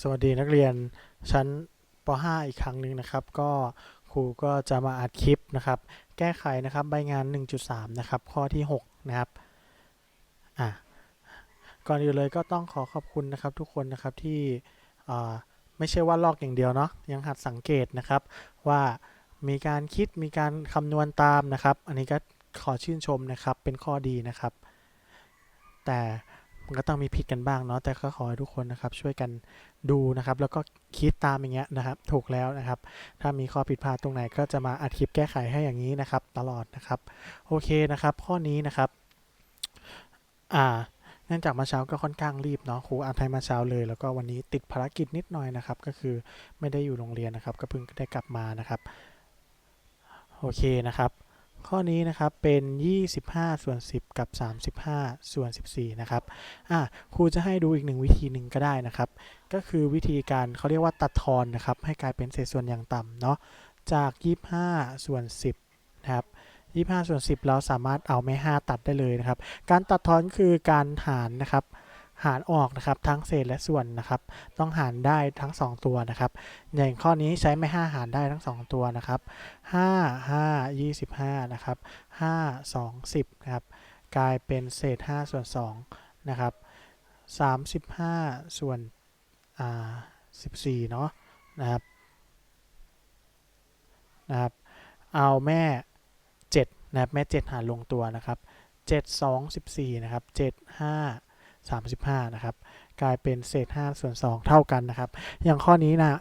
สวัสดีนักเรียนชั้นป .5 อีกครั้งหนึ่งนะครับ ก็ครูก็จะมาอัดคลิปนะครับ แก้ไขนะครับใบงาน 1.3 นะครับ ข้อที่ 6 นะครับอะก่อนอื่นเลยก็ต้องขอขอบคุณนะครับทุกคนนะครับที่ไม่ใช่ว่าลอกอย่างเดียวเนาะยังหัดสังเกตนะครับว่ามีการคิดมีการคำนวณตามนะครับ อันนี้ก็ขอชื่นชมนะครับเป็นข้อดีนะครับ แต่ มันก็ต้องมีผิดกันบ้างเนาะแต่ก็ขอให้ทุกคนนะครับช่วยกันดูนะครับ แล้วก็คิดตามอย่างเงี้ยนะครับ ถูกแล้วนะครับ ถ้ามีข้อผิดพลาดตรงไหนก็จะมาอัดคลิปแก้ไขให้อย่างนี้นะครับ ตลอดนะครับ โอเคนะครับ ข้อนี้นะครับอ่าเนื่องจากมาเช้าก็ค่อนข้างรีบเนาะครูอ่านให้มาเช้าเลย แล้วก็วันนี้ติดภารกิจนิดหน่อยนะครับ ก็คือไม่ได้อยู่โรงเรียนนะครับ ก็เพิ่งได้กลับมานะครับ โอเคนะครับ ข้อนี้นะครับเป็น 25 ส่วน 10 กับ 35 ส่วน 14 นะครับอะครูจะให้ดูอีกหนึ่งวิธีหนึ่งก็ได้นะครับ ก็คือวิธีการเขาเรียกว่าตัดทอนนะครับ ให้กลายเป็นเศษส่วนอย่างต่ำเนาะจาก 25 ส่วน 10 นะครับ25 ส่วน 10 เราสามารถเอาแม่ 5 ตัดได้เลยนะครับ การตัดทอนคือการหารนะครับ หารออกนะครับทั้งเศษและส่วนนะครับ ต้องหารได้ทั้ง 2 ตัวนะครับ อย่างข้อนี้ใช้แม่ 5 หารได้ทั้ง 2 ตัวนะครับ5 5 25นะครับ5 2 10นะครับกลายเป็นเศษ 5 ส่วน2นะครับ35 ส่วนอ่า14เนาะนะครับนะครับ เอาแม่7นะครับแม่ 7 หารลงตัวนะครับ 7 2 14นะครับ7 5 35นะครับกลายเป็นเศษ5ส่วน2เท่ากันนะครับอย่างข้อนี้นะ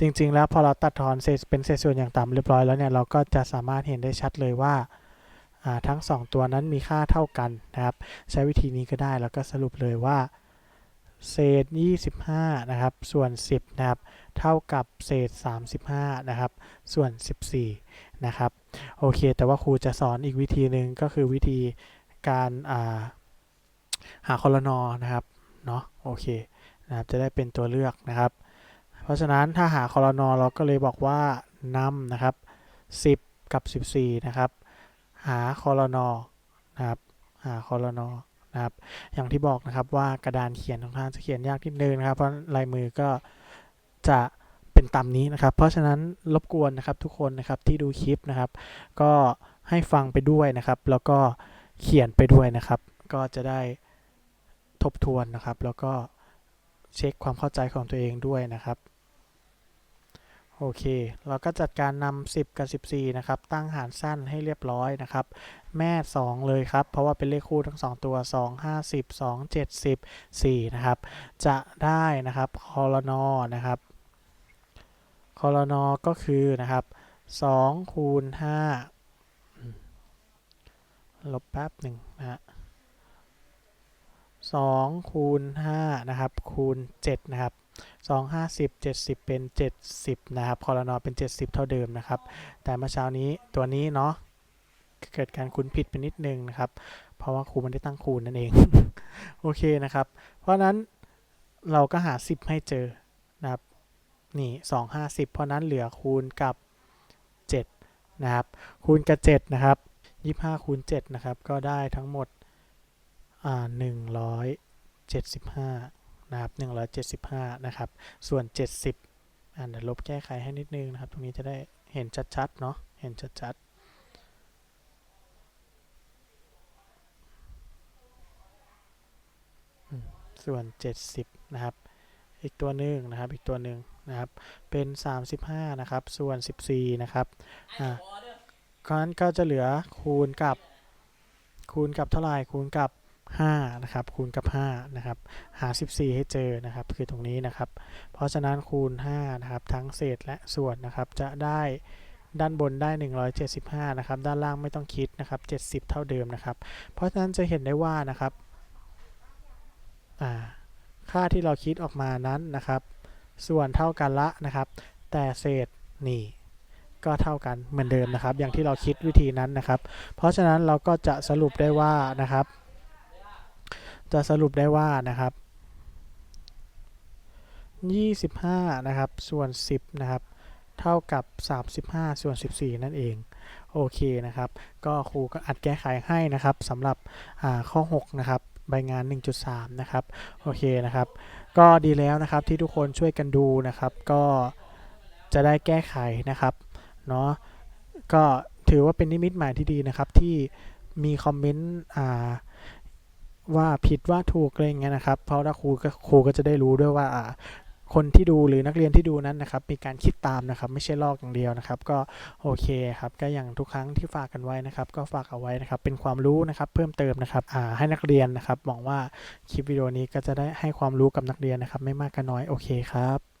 จริง ๆ แล้วพอเราตัดทอนเศษเป็นเศษส่วนอย่างต่ำเรียบร้อยแล้วเนี่ยเราก็จะสามารถเห็นได้ชัดเลยว่าทั้ง 2 ตัวนั้นมีค่าเท่ากันนะครับ ใช้วิธีนี้ก็ได้แล้วก็สรุปเลยว่า เศษ 25 นะครับ ส่วน 10 นะครับ เท่ากับเศษ 35 นะครับ ส่วน 14 นะครับ โอเค แต่ว่าครูจะสอนอีกวิธีหนึ่งก็คือวิธีการ หาคอลนอนะครับเนาะโอเคนะครับจะได้เป็นตัวเลือกนะครับ เพราะฉะนั้นถ้าหาคอลนอเราก็เลยบอกว่านำนะครับ 10 กับ 14 นะครับ หาคอลนอนะครับหาคอลนอนะครับอย่างที่บอกนะครับว่ากระดานเขียนของท่านจะเขียนยากนิดนึงนะครับ เพราะลายมือก็จะเป็นตามนี้นะครับ เพราะฉะนั้นรบกวนนะครับทุกคนนะครับที่ดูคลิปนะครับ ก็ให้ฟังไปด้วยนะครับ แล้วก็เขียนไปด้วยนะครับ ก็จะได้ ทบทวนนะครับ แล้วก็เช็คความเข้าใจของตัวเองด้วยนะครับโอเค เราก็จัดการนำ10 กับ 14 นะครับ ตั้งหารสั้นให้เรียบร้อยนะครับ แม่ 2 เลยครับ เพราะว่าเป็นเลขคู่ทั้ง 2 ตัว 2 50 2 70 4 นะครับ จะได้นะครับคอลนอนะครับคอลนอก็คือนะครับ2คูณ5ลบแป๊บหนึ่งนะฮะ 2คูณ5นะครับคูณ7นะครับ2 50 70 เป็น 70 นะครับคอลนอเป็น 70 เท่าเดิมนะครับ แต่เมื่อเช้านี้ตัวนี้เนาะเกิดการคูณผิดไปนิดนึงนะครับ เพราะว่าครูไม่ได้ตั้งคูณนั่นเอง โอเคนะครับ เพราะฉะนั้นเราก็หา 10 ให้เจอนะครับ นี่2 50 เพราะนั้นเหลือคูณกับ 7 นะครับ คูณกับ 7 นะครับ 25คูณ7นะครับ ก็ได้ทั้งหมด อ่า175นะครับ175นะครับ ส่วน70อ่าเดี๋ยวลบแก้ไขให้นิดนึงนะครับ ตรงนี้จะได้เห็นชัดๆเนาะ เห็นชัดๆอืมส่วน 70 นะครับ อีกตัวหนึ่งนะครับ อีกตัวหนึ่งนะครับ เป็น 35 นะครับ ส่วน 14 นะครับ อ่าก็นั้นก็จะเหลือคูณกับ คูณกับเท่าไหร่ คูณกับ 5นะครับคูณกับ5นะครับหา 14 ให้เจอนะครับคือตรงนี้นะครับ เพราะฉะนั้นคูณ5นะครับทั้งเศษและส่วนนะครับจะได้ด้านบนได้ 175นะครับด้านล่างไม่ต้องคิดนะครับ70 เท่าเดิมนะครับ เพราะฉะนั้นจะเห็นได้ว่านะครับค่าที่เราคิดออกมานั้นนะครับ ส่วนเท่ากันละนะครับ แต่เศษนี่ก็เท่ากันเหมือนเดิมนะครับ อย่างที่เราคิดวิธีนั้นนะครับ เพราะฉะนั้นเราก็จะสรุปได้ว่านะครับ จะสรุปได้ว่านะครับ 25 นะครับ ส่วน 10 นะครับ เท่ากับ 35 ส่วน 14 นั่นเอง โอเคนะครับ ก็ครูก็อัดแก้ไขให้นะครับสำหรับข้อ 6 นะครับใบงาน 1.3 นะครับ โอเคนะครับ ก็ดีแล้วนะครับที่ทุกคนช่วยกันดูนะครับ ก็จะได้แก้ไขนะครับ เนาะ ก็ถือว่าเป็นนิมิตหมายที่ดีนะครับที่มีคอมเมนต์อ่า ว่าผิดว่าถูกอะไรเงี้ยนะครับ เพราะถ้าครูก็ครูก็จะได้รู้ด้วยว่าอ่าคนที่ดูหรือนักเรียนที่ดูนั้นนะครับ มีการคิดตามนะครับ ไม่ใช่ลอกอย่างเดียวนะครับ ก็โอเคครับ ก็อย่างทุกครั้งที่ฝากกันไว้นะครับ ก็ฝากเอาไว้นะครับ เป็นความรู้นะครับ เพิ่มเติมนะครับอ่าให้นักเรียนนะครับหวังว่าคลิปวิดีโอนี้ก็จะได้ให้ความรู้กับนักเรียนนะครับ ไม่มากก็น้อยโอเคครับ